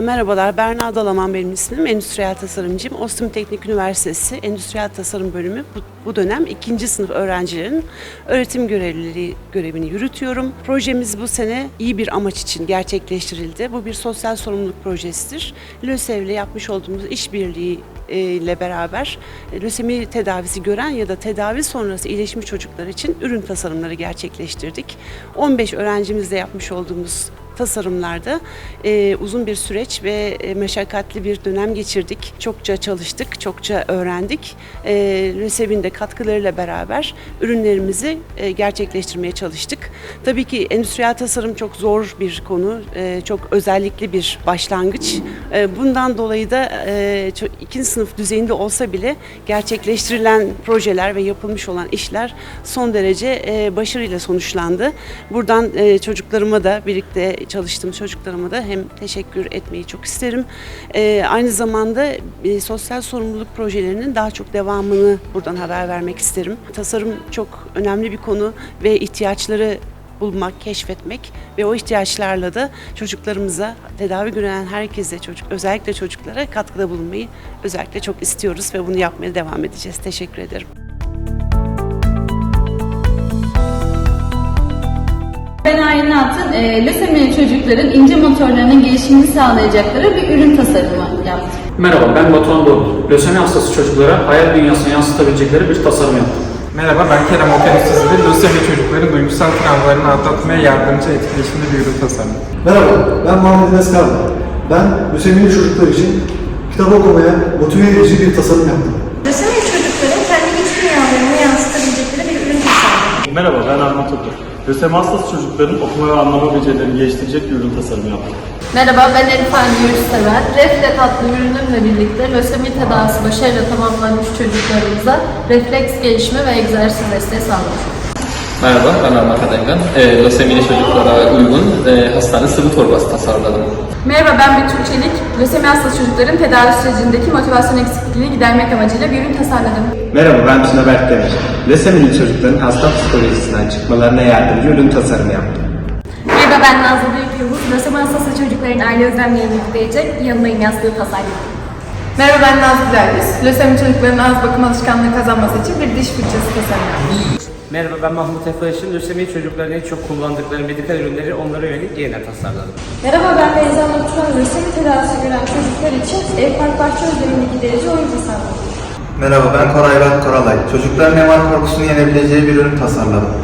Merhabalar, Berna Dalaman benim ismim. Endüstriyel tasarımcıyım. Ostim Teknik Üniversitesi Endüstriyel Tasarım Bölümü bu, bu dönem ikinci sınıf öğrencilerin öğretim görevlileri görevini yürütüyorum. Projemiz bu sene iyi bir amaç için gerçekleştirildi. Bu bir sosyal sorumluluk projesidir. LÖSEV ile yapmış olduğumuz işbirliği ile beraber lösemi tedavisi gören ya da tedavi sonrası iyileşmiş çocuklar için ürün tasarımları gerçekleştirdik. 15 öğrencimizle yapmış olduğumuz tasarımlarda e, uzun bir süreç ve e, meşakkatli bir dönem geçirdik. Çokça çalıştık, çokça öğrendik. E, LÖSEV'in de katkılarıyla beraber ürünlerimizi e, gerçekleştirmeye çalıştık. Tabii ki endüstriyel tasarım çok zor bir konu, e, çok özellikli bir başlangıç. E, bundan dolayı da e, ikinci sınıf düzeyinde olsa bile gerçekleştirilen projeler ve yapılmış olan işler son derece e, başarıyla sonuçlandı. Buradan e, çocuklarıma da birlikte çalıştığım çocuklarıma da hem teşekkür etmeyi çok isterim. E, aynı zamanda e, sosyal sorumluluk projelerinin daha çok devamını buradan haber vermek isterim. Tasarım çok önemli bir konu ve ihtiyaçları bulmak, keşfetmek ve o ihtiyaçlarla da çocuklarımıza, tedavi gören herkese, çocuk, özellikle çocuklara katkıda bulunmayı özellikle çok istiyoruz ve bunu yapmaya devam edeceğiz. Teşekkür ederim. E, lösemili çocukların ince motorlarının gelişimini sağlayacakları bir ürün tasarımı yaptım. Merhaba ben Batuhan Doğru. Lösemi hastası çocuklara hayal dünyasını yansıtabilecekleri bir tasarım yaptım. Merhaba ben Kerem Okan. Lösemi çocukların duygusal travmalarını atlatmaya yardımcı etkileşimli bir ürün tasarımı. Merhaba, ben Muhammed Enes Karlı. Ben lösemili çocuklar için kitap okumaya motive edici bir tasarım yaptım. Lösemi çocukların kendi iç dünyalarını yansıtabilecekleri bir ürün tasarladım. Merhaba ben Ahmet Otur. Hastası çocukların okuma ve anlama becerilerini geliştirecek bir ürün tasarımı yaptım. Merhaba ben Elif Hande Yurtsever. Reflet adlı ürünümle birlikte lösemi tedavisi başarıyla tamamlanmış çocuklarımıza refleks gelişimi ve egzersiz desteği sağladık. Merhaba, ben Armak Adengan. E, lösemili çocuklara uygun e, hastane sıvı torbası tasarladım. Merhaba ben Betül Çelik. Lösemi hastası çocukların tedavi sürecindeki motivasyon eksikliğini gidermek amacıyla bir ürün tasarladım. Merhaba ben Tuna Berk Demir. Lösemili çocukların hasta psikolojisinden çıkmalarına yardımcı ürün tasarımı yaptım. Merhaba ben Nazlı Büyük Yıldız. Lösemi hastası çocukların aile özlemlerini yükleyecek yanındayım yastığı tasarladım. Merhaba ben Nazlı Gülergüz. Lösemi çocukların ağız bakım alışkanlığı kazanması için bir diş fırçası tasarladım. Merhaba ben Mahmut Efe Işın. Lösemi çocukların en çok kullandıkları medikal ürünleri onlara yönelik yeniden tasarladım. Merhaba ben Beyza Nurturan. Lösemi tedavisi gören çocuklar için ev park bahçe özlemini giderici oyun tasarladım. Merhaba ben Koray Rat Koralay. Çocukların MR korkusunu yenebileceği bir ürün tasarladım.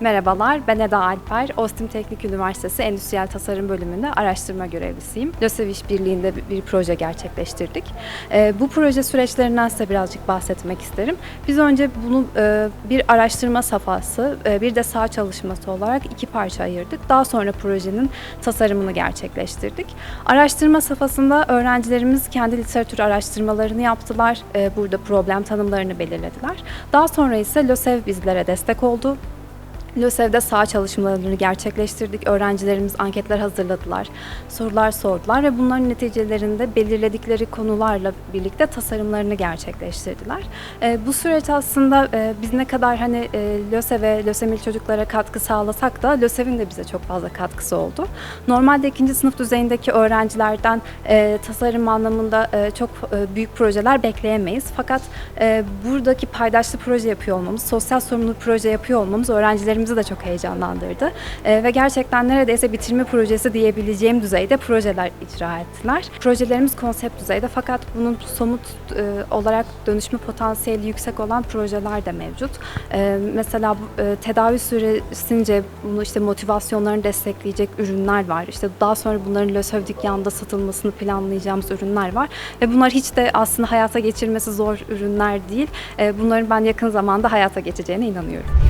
Merhabalar, ben Eda Alper. Ostim Teknik Üniversitesi Endüstriyel Tasarım Bölümünde araştırma görevlisiyim. LÖSEV İşbirliği'nde bir, bir proje gerçekleştirdik. Ee, bu proje süreçlerinden size birazcık bahsetmek isterim. Biz önce bunu e, bir araştırma safhası, e, bir de sağ çalışması olarak iki parça ayırdık. Daha sonra projenin tasarımını gerçekleştirdik. Araştırma safhasında öğrencilerimiz kendi literatür araştırmalarını yaptılar. E, burada problem tanımlarını belirlediler. Daha sonra ise LÖSEV bizlere destek oldu. LÖSEV'de saha çalışmalarını gerçekleştirdik. Öğrencilerimiz anketler hazırladılar, sorular sordular ve bunların neticelerinde belirledikleri konularla birlikte tasarımlarını gerçekleştirdiler. E, bu süreç aslında e, biz ne kadar hani e, LÖSEV'e, lösemili çocuklara katkı sağlasak da LÖSEV'in de bize çok fazla katkısı oldu. Normalde ikinci sınıf düzeyindeki öğrencilerden e, tasarım anlamında e, çok e, büyük projeler bekleyemeyiz. Fakat e, buradaki paydaşlı proje yapıyor olmamız, sosyal sorumluluk proje yapıyor olmamız öğrencilerimizi de çok heyecanlandırdı. E, ve gerçekten neredeyse bitirme projesi diyebileceğim düzeyde projeler icra ettiler. Projelerimiz konsept düzeyde fakat bunun somut e, olarak dönüşme potansiyeli yüksek olan projeler de mevcut. E, mesela e, tedavi süresince bunu işte motivasyonlarını destekleyecek ürünler var. İşte daha sonra bunların LÖSEV dükkanında satılmasını planlayacağımız ürünler var. Ve bunlar hiç de aslında hayata geçirmesi zor ürünler değil. E, bunların ben yakın zamanda hayata geçeceğine inanıyorum.